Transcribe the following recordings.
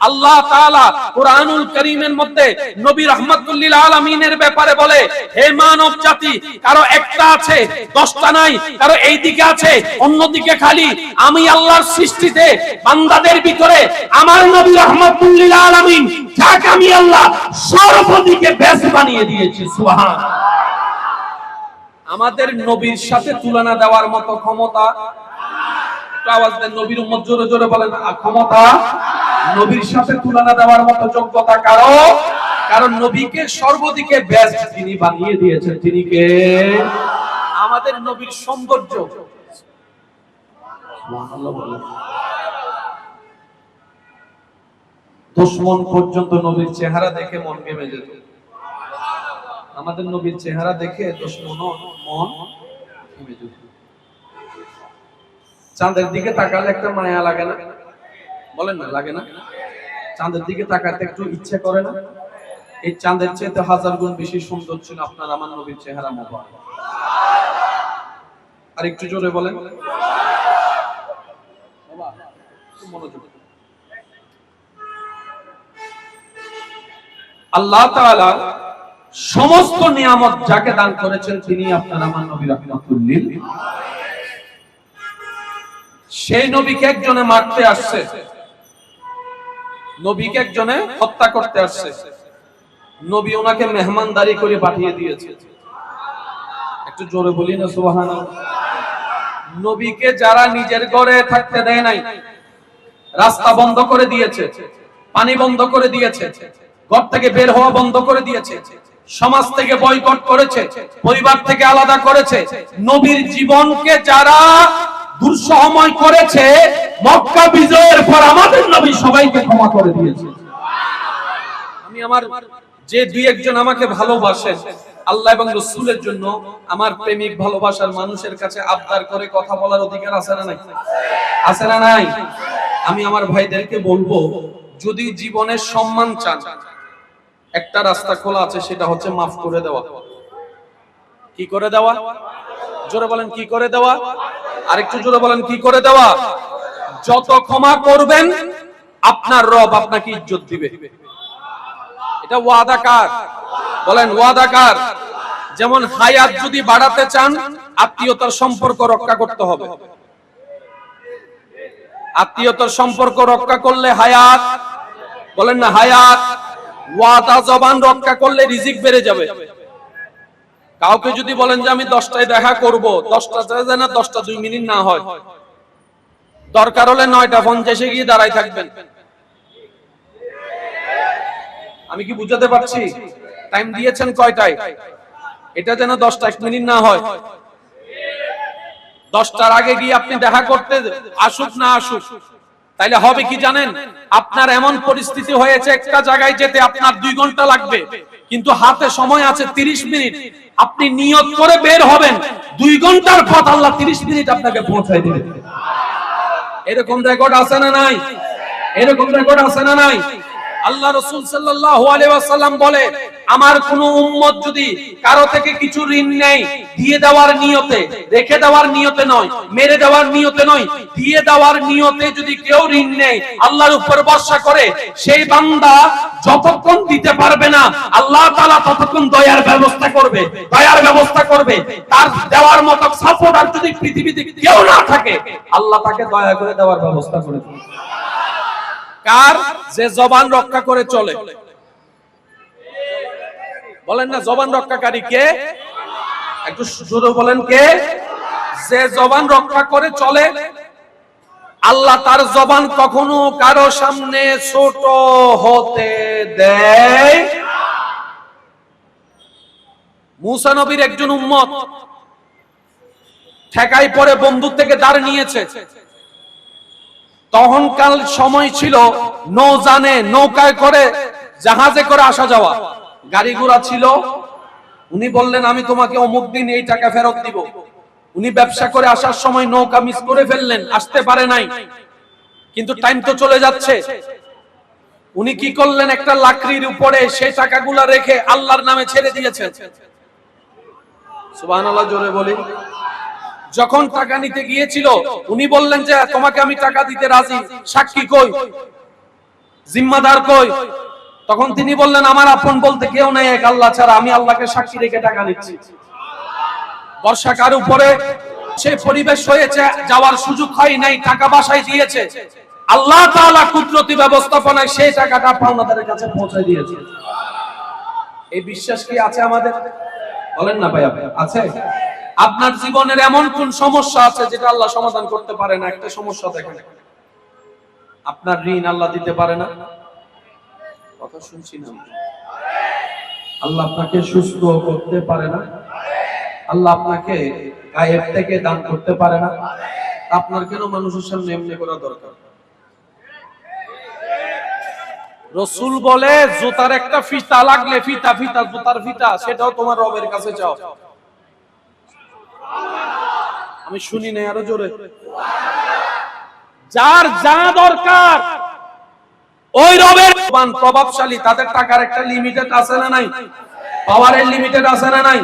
আল্লাহ কোরআনুল কারীমের মধ্যে নবী রাহমাতুল্লিল আলামিনের ব্যাপারে বলে, হে মানব জাতি, কারও একটা আছে, দশটা নাই, কারও এই দিকে আছে, অন্যদিকে খালি। আমি আল্লাহর সৃষ্টিতে, বান্দাদের ভিতরে আমার নবী রাহমাতুল্লিল আলামিন, যাকে আমি আল্লাহ সর্বদিকে বেশ বানিয়ে দিয়েছি সুবহান আমাদের নবীর সাথে তুলনা দেওয়ার মতো ক্ষমতা আওয়াজ দেন, নবীর উম্মত জোরে জোরে বলেন ক্ষমতা নবীর সাথে তুলনা দেওয়ার মতো যোগ্যতা কারও? কারণ নবীকে সর্বদিকে বেস্ট তিনি বানিয়ে দিয়েছেন, তিনি কে? আমাদের নবীর সৌন্দর্য। দুশ্মন পর্যন্ত নবীর চেহারা দেখে মন গেমে যেত। আমাদের নবীর চেহারা দেখে দুশ্মন মন গেমে যেত। চাঁদের দিকে তাকালে একটা মায়া লাগে না? বলেন না, লাগে না। চাঁদের দিকে তাকাতে একটু ইচ্ছে করে না? এই চাঁদের চেয়ে হাজার গুণ বেশি সুন্দর ছিল আপনার, আমার নবীর চেহারা মোবারক আর একটু জোরে বলেন। আল্লাহ সমস্ত নিয়ামত যাকে দান করেছেন তিনি আপনার, আমার নবী রাহমাতুল্লিল সেই নবীকে একজনে মারতে আসছে। নবীকে একজনে হত্যা করতে আসছে। নবী ওনাকে মেহমানদারি করে পাঠিয়ে দিয়েছে। একটু জোরে বলি না, সুবহানাল্লাহ। নবীকে যারা নিজের ঘরে থাকতে দেয় নাই, রাস্তা বন্ধ করে দিয়েছে, পানি বন্ধ করে দিয়েছে, ঘর থেকে বের হওয়া বন্ধ করে দিয়েছে, সমাজ থেকে বয়কট করেছে, পরিবার থেকে আলাদা করেছে, নবীর জীবনকে যারা দুঃসহময় করেছে, মক্কা বিজয়ের পর আমাদের নবী সবাইকে ক্ষমা করে দিয়েছে। আমি আমার যে দুই একজন আমাকে ভালোবাসেন আল্লাহ এবং রসুলের জন্য আমার প্রেমিক ভালোবাসার মানুষের কাছে আবদার করে কথা বলার অধিকার আছে না নাই? আছে না নাই? আমি আমার ভাইদেরকে বলব, যদি জীবনের সম্মান চান, একটা রাস্তা খোলা আছে, সেটা হচ্ছে মাফ করে দেওয়া। কি করে দেওয়া? জোরে বলেন, কি করে দেওয়া? আরেকটু জোরে বলেন, কি করে দেওয়া? যত ক্ষমা করবেন, আপনার রব আপনাকে ইজ্জত দিবে। এটা ওয়াদা কার? বলেন, ওয়াদা কার? যেমন হায়াত যদি বাড়াতে চান, আত্মীয়তার সম্পর্ক রক্ষা করতে হবে। আত্মীয়তার সম্পর্ক রক্ষা করলে হায়াত, বলেন না হায়াত, ওয়াদা জবান রক্ষা করলে রিজিক বেড়ে যাবে। কাউকে যদি বলেন যে আমি দশটায় দেখা করব, দশটা যেন দশটা দুই মিনিট না হয়। দরকার হলে নয়টা পঞ্চাশে গিয়ে দাঁড়াই থাকবেন। আমি কি বুঝাতে পারছি? টাইম দিয়েছেন কয়টায়? এটা যেন দশটা এক মিনিট না হয়। দশটার আগে গিয়ে আপনি দেখা করতে আসুক না আসুক, তাইলে হবে কি জানেন? আপনার এমন পরিস্থিতি হয়েছে একটা জায়গায় যেতে আপনার দুই ঘণ্টা লাগবে। কিন্তু হাতে সময় আছে তিরিশ মিনিট। আপনি নিয়ত করে বের হবেন। দুই ঘণ্টার পথ আল্লাহ তিরিশ মিনিট আপনাকে পৌঁছায় দেবে। এরকম রেকর্ড আছে না নাই? এরকম রেকর্ড আছে না নাই? আল্লাহ রসুল সাল্লাল্লাহু আলাইহি ওয়াসাল্লাম বলে আমার কোন উম্মত যদি কারও থেকে কিছু ঋণ নেই দিয়ে দেওয়ার নিয়তে, রেখে দেওয়ার নিয়তে নয়, মেরে দেওয়ার নিয়তে নয়, দিয়ে দেওয়ার নিয়তে যদি কেউ ঋণ নেই আল্লাহর উপর ভরসা করে, সেই বান্দা যতক্ষণ দিতে পারবে না, আল্লাহ তাআলা ততক্ষণ দয়ার ব্যবস্থা করবে, দয়ার ব্যবস্থা করবে। তার দেওয়ার মতো সাপোর্টার যদি পৃথিবীতে কেউ না থাকে, আল্লাহ তাকে দয়া করে দেওয়ার ব্যবস্থা করে কার? যে জবান রক্ষা করে চলে। বলেন না, জবান রক্ষাকারী কে? একটু জোরে বলেন কে? যে জবান রক্ষা করে চলে, আল্লাহ তার জবান কখনো কারও সামনে ছোট হতে দেয় মুসা নবীর একজন উম্মত ঠেকাই পরে বন্দুক থেকে দাঁড় নিয়েছে। তখনকাল সময় ছিল নৌজানে নৌকায় করে জাহাজে করে আসা যাওয়া। গাড়ি ঘোড়া ছিল। উনি বললেন, আমি তোমাকে অমুক দিন এই টাকা ফেরত দিব। উনি ব্যবসা করে আসার সময় নৌকা মিস করে ফেললেন, আসতে পারে নাই। কিন্তু টাইম তো চলে যাচ্ছে। উনি কি করলেন, একটা লাকড়ির উপরে সেই টাকাগুলা রেখে আল্লাহর নামে ছেড়ে দিয়েছেন। সুবহানাল্লাহ, জোরে বলি। যখন টাকা নিতে গিয়েছিল, উনি বললেন যে, তোমাকে আমি টাকা দিতে রাজি। সাক্ষী কই? জিম্মাদার কই? তখন তিনি বললেন, আমার আপন বলতে কেউ নেই, এক আল্লাহ ছাড়া। আমি আল্লাহকে সাক্ষী রেখে টাকা নিচ্ছি বর্ষাকার উপরে সে পরিবেশ হয়েছে, যাওয়ার সুযোগ হয় নাই, টাকা বাসায় দিয়েছে। আল্লাহ তাআলা কুদরতি ব্যবস্থাপনায় সেই টাকাটা পাওনাদারের কাছে পৌঁছে দিয়েছে। এই বিশ্বাস কি আছে আমাদের? বলেন না ভাই আছে? আপনার জীবনের এমন কোন সমস্যা আছে যেটা আল্লাহ সমাধান করতে পারে না? একটা সমস্যা দেখেন। আপনার ঋণ আল্লাহ দিতে পারে না। কথা শুনছি না আল্লাহ আপনাকে সুস্থ করতে পারে না। আল্লাহ আপনাকে গায়েব থেকে দান করতে পারে না। আপনার কেন মানুষের সামনে এমনি করা দরকার? রসুল বলে জুতার একটা ফিতা লাগলে ফিতা ফিতা জুতার ফিতা সেটাও তোমার রবের কাছে চাও। আমি শুনি নাই আরও জোরে। যার যা দরকার ওই রবের বান প্রভাবশালী তাদের টাকার একটা লিমিটেড আছে না নাই পাওয়ারের লিমিটেড আছে না নাই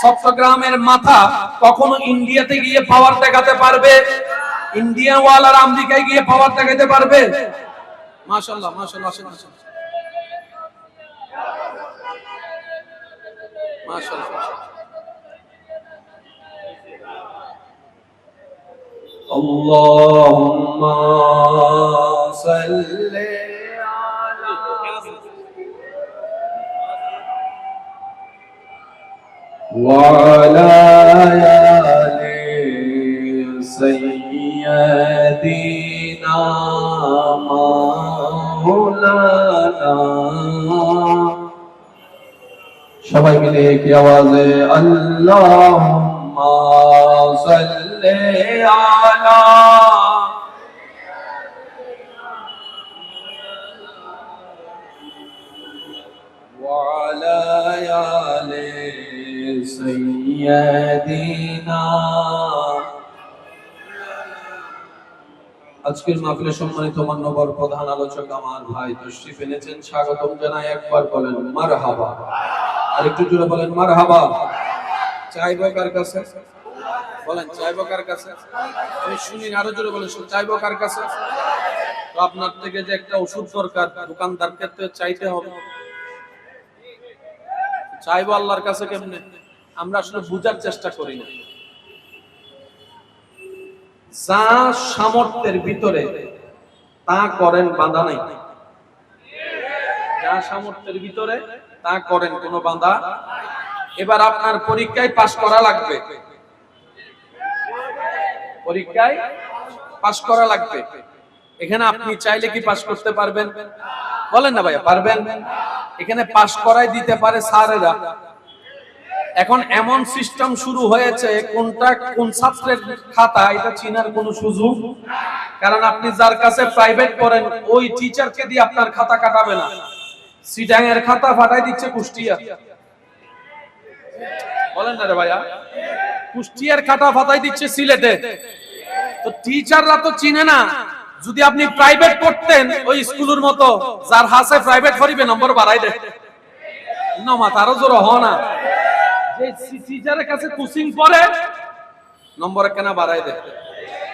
চট্টগ্রামের মাথা কখনো ইন্ডিয়াতে গিয়ে পাওয়ার দেখাতে পারবে ইন্ডিয়া ওয়ালার আমেরিকায় গিয়ে পাওয়ার দেখাতে পারবে মাশাআল্লাহ মাশাআল্লাহ আসেন আসেন মাশাআল্লাহ اللهم صل وعلى آل سيدنا مولانا সবাই মিলে কি আওয়াজে আল্লাহুম্মা সাল্লি আলা سيدنا আজকের মাহফিলে সম্মানিত মান্যবর প্রধান আলোচক আমার ভাই তশরিফ এনেছেন স্বাগতম জানাই একবার বলেন মারহাবা আর একটু জোরে বলেন মারহাবা চাইবো কার কাছে বলেন চাইবো কার কাছে আমি শুনি না, আরো জোরে বলেন চাইবো কার কাছে তো আপনার থেকে যে একটা ওষুধ দরকার দোকানদারকে তো চাইতে হবে চাইবো আল্লাহর কাছে কেমনে আমরা আসলে বুঝার চেষ্টা করি না। যা সামর্থ্যের ভিতরে, তা করেন বাঁধা নাই। যা সামর্থ্যের ভিতরে, তা করেন কোনো বাঁধা এবার আপনার পরীক্ষায় পাশ করা লাগবে। পরীক্ষায় পাশ করা লাগবে। এখানে আপনি চাইলে কি পাশ করতে পারবেন? বলেন না ভাইয়া, পারবেন? এখানে পাশ করাই দিতে পারে স্যারেরা। এখন এমন সিস্টেম শুরু হয়েছে, কোনটা কোন ছাত্রের খাতা, এটা চিনার কোনো সুযোগ? কারণ আপনি যার কাছে প্রাইভেট করেন ওই টিচারকে দিয়ে আপনার খাতা কাটাবে না। সিডাং এর খাতা ফাটাই দিচ্ছে কুষ্টিয়া। বলেন না রে ভাইয়া। কুষ্টিয়ার খাতা ফাটাই দিচ্ছে সিলেটে। তো টিচাররা তো চিনে না। যদি আপনি প্রাইভেট পড়তেন, ওই স্কুলের মতো, যার হাসে প্রাইভেট করিবে নম্বর বাড়াই দে। না মাথা আরও জোর হ না। যে টিচারের কাছে কোচিং পড়ে, নম্বর কেন বাড়াই দে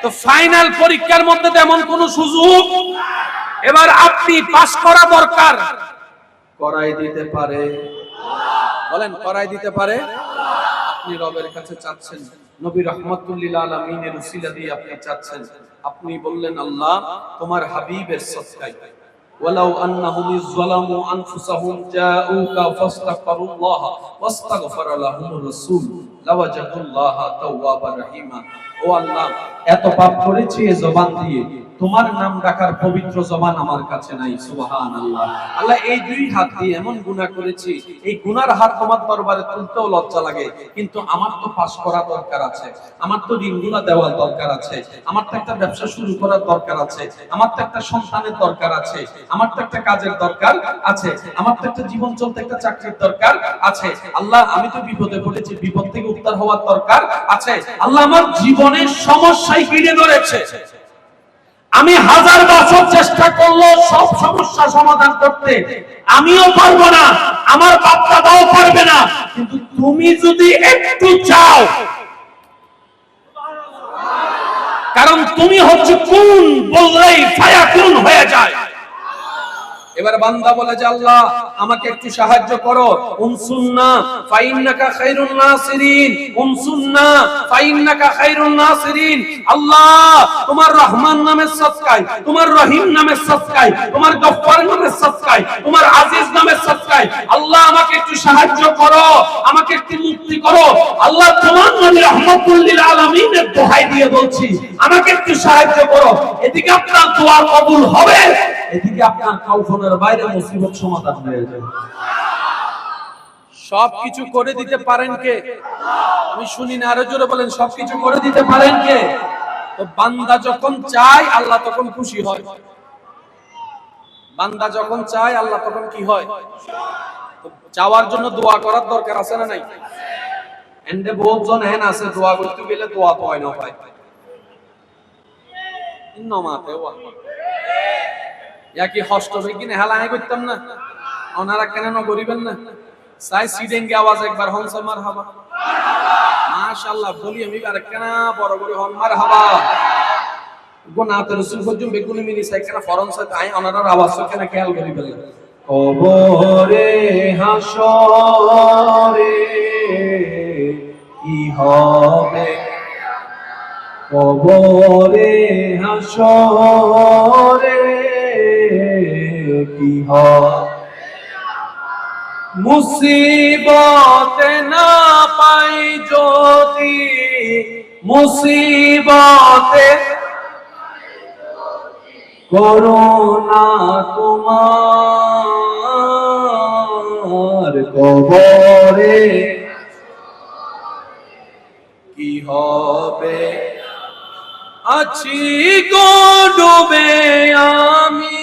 তো ফাইনাল পরীক্ষার মধ্যে তেমন কোন সুযোগ? এবার আপনি পাস করা দরকার। করাই দিতে পারে। বলেন, করাই দিতে পারে? আপনি রবের কাছে চাচ্ছেন। নবী রহমতুল্লিল আলমিনের উসিলা দিয়ে আপনি চাচ্ছেন। আপনি বললেন, আল্লাহ, তোমার হাবিবের সৎকাই ولو أنهم إذ ظلموا أنفسهم جاءوك فاستغفروا الله واستغفر لهم الرسول لوجدوا الله توابا رحيما ও আল্লাহ এত পাপ করেছি এ জবান দিয়ে তোমার নাম ডাকার পবিত্র জবান আমার কাছে নাই সুবহান আল্লাহ আল্লাহ এই দুই হাত দিয়ে এমন গুনাহ করেছি, এই গুনার হাত তোমার দরবারে তুলতেও লজ্জা লাগে, কিন্তু আমার তো পাশ করা দরকার আছে, আমার তো ঋণগুলা দেওয়ার দরকার আছে, আমার তো একটা ব্যবসা শুরু করার দরকার আছে, আমার তো একটা সন্তানের দরকার আছে, আমার তো একটা কাজের দরকার আছে, আমার তো একটা জীবন চলতে একটা চাকরির দরকার আছে। আল্লাহ, আমি তো বিপদে পড়েছি, বিপদ থেকে উদ্ধার হওয়ার দরকার আছে। আল্লাহ, আমার জীবনের সমস্যায় ঘিরে ধরেছে। আমি হাজার বছর চেষ্টা করল সব সমস্যা সমাধান করতে আমিও পারব না, আমার বাপ পারবে না। কিন্তু তুমি যদি একটু চাও, কারণ তুমি হচ্ছে কোন বললেই ফায়া কোন হয়ে যায়। এবার বান্দা বলে যে, আল্লাহ, আমাকে একটু সাহায্য করো। আল্লাহ, তোমার রহমান নামের তোমার রহিম নামের তোমার নামের তোমার আজিজ নামের আল্লাহ, আমাকে একটু সাহায্য করো, আমাকে একটু মুক্তি করো। আল্লাহ, তোমার নবী রহমাতুল দোহাই দিয়ে বলছি, আমাকে একটু সাহায্য করো। এদিকে আপনার দোয়া কবুল হবে। এদিকে আপনার কাউফনের বাইরে মুসিবত সমাধান হয়ে যাবে। সবকিছু করে দিতে পারেন কে? আমি শুনি না, আরও জোরে বলেন, সবকিছু করে দিতে পারেন কে? তো বান্দা যখন চায়, আল্লাহ তখন খুশি হয়। বান্দা যখন চায়, আল্লাহ তখন কি হয়? চাওয়ার জন্য দোয়া করার দরকার আছে না নাই? এন্ডে বহুত জন হেন আছে, দোয়া করতে গেলে দোয়া তো হয় না পায় ইন্নমাতে ওয়া ইয়া কি হষ্ট কিনে হেলায় করতাম না? ওনারা কেন গরিবেন না? সাই সিডেঙ্গে আওয়াজ একবার হনস মার বলি আমি আর কেন বড় বড় হন হাবা রসুল ফজুম বেগুনি মিনি সাই কেন ফরন সাই আই ওনার আওয়াজ কেন খেয়াল করি ফেলে কবরে হাসরে কি হবে? কবরে হাসরে কি হবে মুসিবতে না পাই যদি, মুসিবতে করোনা তোমার কবরে কি হবে? আছি গো ডুবে আমি।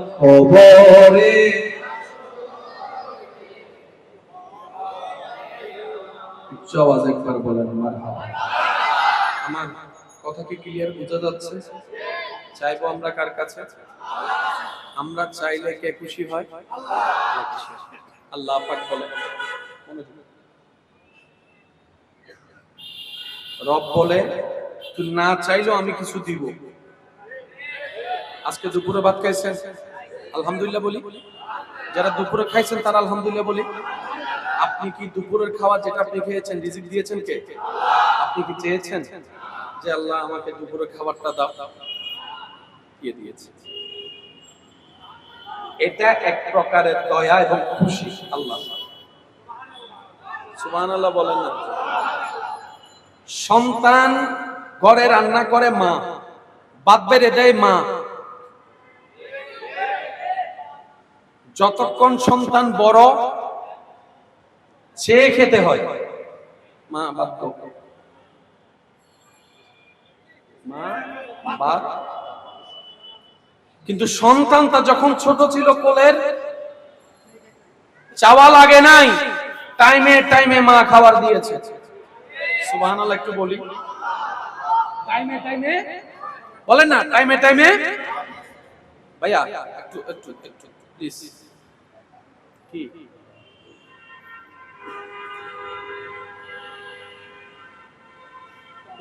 আওয়াজ একবার বলেন আমার কথা কি ক্লিয়ার বোঝা যাচ্ছে? চাইব আমরা কার কাছে? আমরা চাইলে কে খুশি হয়? আল্লাহ পাক বলে। রব বলে তুই না চাইলেও আমি কিছু দিব। আজকে দুপুরে ভাত খাইছেন? আলহামদুলিল্লাহ বলি, যারা দুপুরে খাইছেন তারা আলহামদুলিল্লাহ বলি, আপনি কি দুপুরের খাওয়া যেটা আপনি খেয়েছেন, রিজিক দিয়েছেন কে? আপনি কি চেয়েছেন যে আল্লাহ আমাকে দুপুরের খাবারটা দাও? দিয়ে দিয়েছে। এটা এক প্রকারের দয়া এবং খুশি আল্লাহ। সুবহানাল্লাহ বলেন না। সন্তান ঘরে রান্না করে মা বাদ বেড়ে দেয় মা যতক্ষণ সন্তান বড়, সে খেতে হয়। মা, বাপ। মা বাদ কিন্তু সন্তানটা যখন ছোট ছিল কোলের, চাওয়া লাগে নাই। টাইমে টাইমে মা খাবার দিয়েছে। সুবহানাল্লাহ, একটু বলি। টাইমে টাইমে? বলেন না, টাইমে টাইমে? ভাইয়া, একটু একটু একটু প্লিজ কি?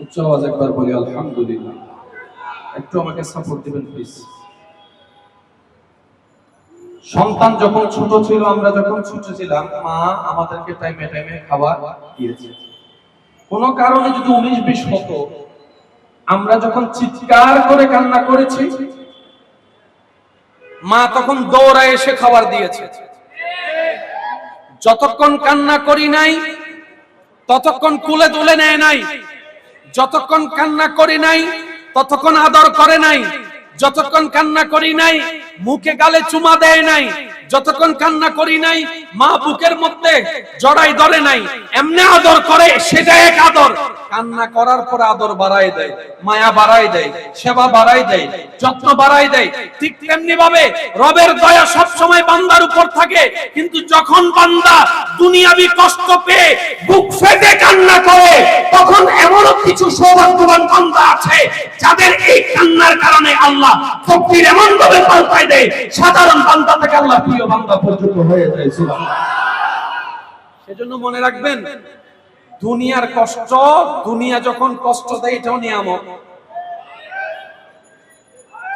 উচ্চ আওয়াজ একবার বলি, আলহামদুলিল্লাহ। একটু আমাকে সাপোর্ট দিবেন প্লিজ সন্তান যখন ছোট ছিল, আমরা যখন ছোট ছিলাম, মা আমাদেরকে টাইমে টাইমে খাবার দিয়েছে। কোন কারণে যদি উনিশ বিশ হতো, আমরা যখন চিৎকার করে কান্না করেছি, মা তখন দৌড়ায় এসে খাবার দিয়েছে। যতক্ষণ কান্না করি নাই, ততক্ষণ কুলে তুলে নেয় নাই। যতক্ষণ কান্না করি নাই, ততক্ষণ আদর করে নাই। যতক্ষণ কান্না করি নাই, মুখে গালে চুমা দেয় নাই। যতক্ষণ কান্না করি নাই, মা বুকের মধ্যে জড়াই ধরে নাই, এমনি আদর করে সেটা এক আদর। কান্না করার পর আদর বাড়ায় দেয়, মায়া বাড়ায় দেয়, সেবা বাড়ায় দেয়, যত্ন বাড়ায় দেয়। ঠিক তেমনি ভাবে রবের দয়া সব সময় বান্দার উপর থাকে, কিন্তু যখন বান্দা দুনিয়াবি কষ্ট পেয়ে বুক ফেটে কান্না করে, তখন এমনও কিছু সৌভাগ্যবান বান্দা আছে যাদের এই কান্নার কারণে আল্লাহ শক্তির এমন ভাবে পাল্টায় দেয়, সাধারণ বান্দা থেকে আল্লাহ প্রিয় বান্দা পর্যন্ত হয়ে যায়। সেজন্য মনে রাখবেন, দুনিয়ার কষ্ট, দুনিয়া যখন কষ্ট দেয়, এটাও নিয়ামত।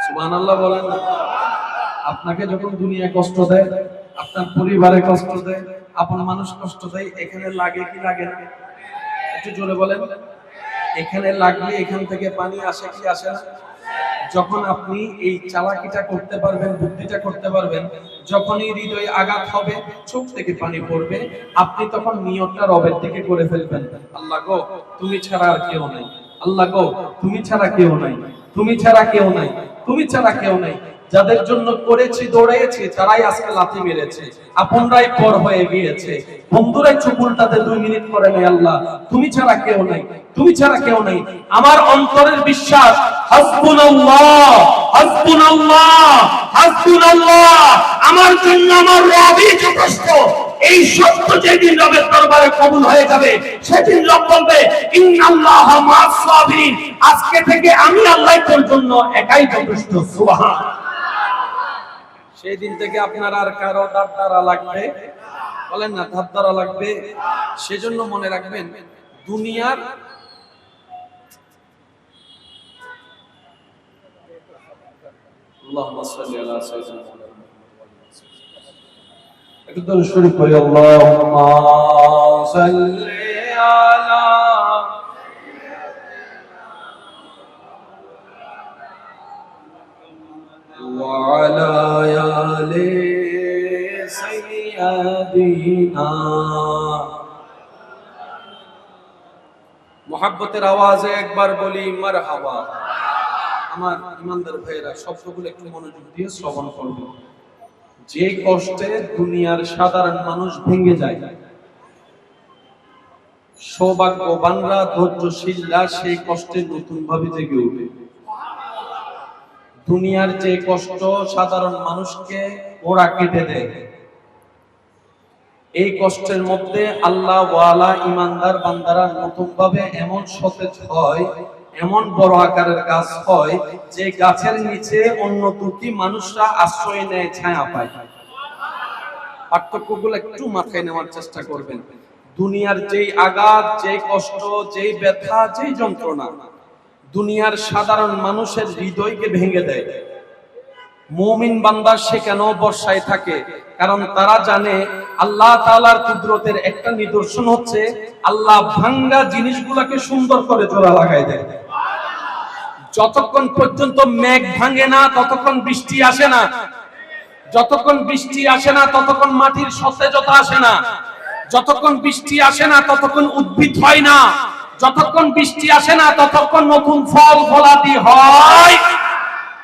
সুবহানাল্লাহ বলেন আপনাকে যখন দুনিয়া কষ্ট দেয়, আপনার পরিবারে কষ্ট দেয় আপন মানুষ কষ্ট দেয়, এখানে লাগে কি লাগে না? একটু জোরে বলেন। এখানে লাগলে এখান থেকে পানি আসে কি আসে না? যখন আপনি এই চালাকিটা করতে পারবেন, বুদ্ধিটা করতে পারবেন, যখনই হৃদয়ে আঘাত হবে, চোখ থেকে পানি পড়বে, আপনি তখন নিয়তটা রবের দিকে করে ফেলবেন। আল্লাহ গো, তুমি ছাড়া আর কেউ নাই। আল্লাহ গো, তুমি ছাড়া কেউ নাই। তুমি ছাড়া কেউ নাই। তুমি ছাড়া কেউ নাই। যাদের জন্য করেছি দৌড়েছি তারাই আজকে লাথি মেরেছে, আপনরাই পর হয়ে গিয়েছে। বন্ধুরাই চুপ উল্টাতে দুই মিনিট করে নেই আল্লাহ। তুমি ছাড়া কেউ নাই, তুমি ছাড়া কেউ নাই। আমার অন্তরের বিশ্বাস আমার জন্য আমার যথেষ্ট। এই সত্য যেদিন রবের দরবারে কবুল হয়ে যাবে, সেদিন রব বলবে আজকে থেকে আমি আল্লাহ তোর জন্য একাই যথেষ্ট, সুবহান। সেই দিন থেকে আপনার আর কারও দাঁত লাগবে, বলেন না, ধার লাগবে। সেজন্য মনে রাখবেন, দুনিয়ার আল্লাহুম্মা সাল্লি আলা সাইয়্যিদিনা মোহাব্বতের আওয়াজে একবার বলি মার হাওয়া আমার ইমানদার ভাইয়েরা, শব্দগুলো একটু মনোযোগ দিয়ে শ্রবণ করবে। যে কষ্টে দুনিয়ার সাধারণ মানুষ ভেঙে যায়, সৌভাগ্যবানরা ধৈর্যশীলরা সেই কষ্টে নতুন ভাবে জেগে উঠে দুনিয়ার যে কষ্ট সাধারণ মানুষকে ওরা কেটে দেয় এই কষ্টের মধ্যে আল্লাহ ওয়ালা ইমানদার বান্দারা নতুন ভাবে এমন সতেজ হয়, এমন বড় আকারের গাছ হয় যে গাছের নিচে অন্য দুটি মানুষরা আশ্রয় নেয়, ছায়া পায়। পার্থক্যগুলো একটু মাথায় নেওয়ার চেষ্টা করবেন। দুনিয়ার যেই আঘাত, যেই কষ্ট, যেই ব্যথা, যেই যন্ত্রণা, দুনিয়ার সাধারণ মানুষের হৃদয়কে ভেঙে দেয়। মুমিন বান্দা সে কেন বর্ষায় থাকে? কারণ তারা জানে আল্লাহ তাআলার কুদরতের একটা নিদর্শন হচ্ছে আল্লাহ ভাঙ্গা জিনিসগুলোকে সুন্দর করে জোড়া লাগাই দেয়। যতক্ষণ পর্যন্ত মেঘ ভাঙে না, ততক্ষণ বৃষ্টি আসে না। যতক্ষণ বৃষ্টি আসে না, ততক্ষণ মাটির সতেজতা আসে না। যতক্ষণ বৃষ্টি আসে না, ততক্ষণ উদ্ভিদ হয় না। যতক্ষণ বৃষ্টি আসে না, ততক্ষণ নতুন ফল ফলাদি হয়।